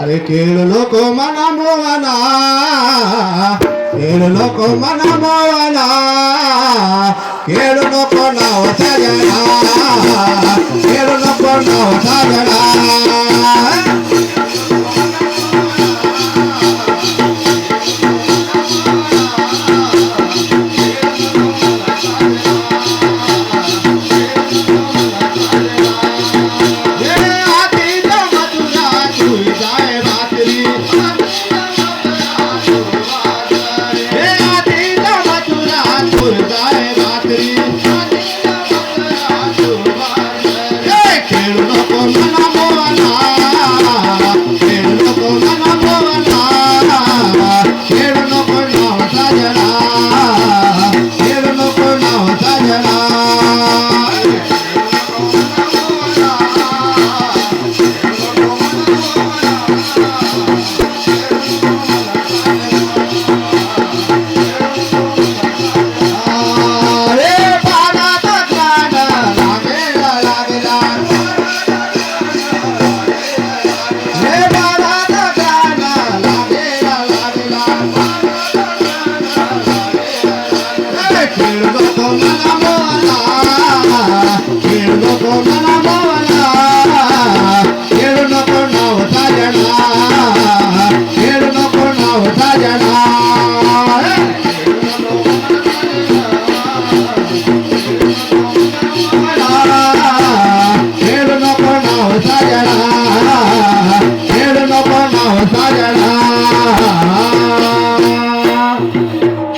અરે કેળ લોકો મના મોવાના કેળ લોકો મના મોવાના કેળ લોકો ના હોતા જણા કેળ લોકો ના હોતા જણા. Ah.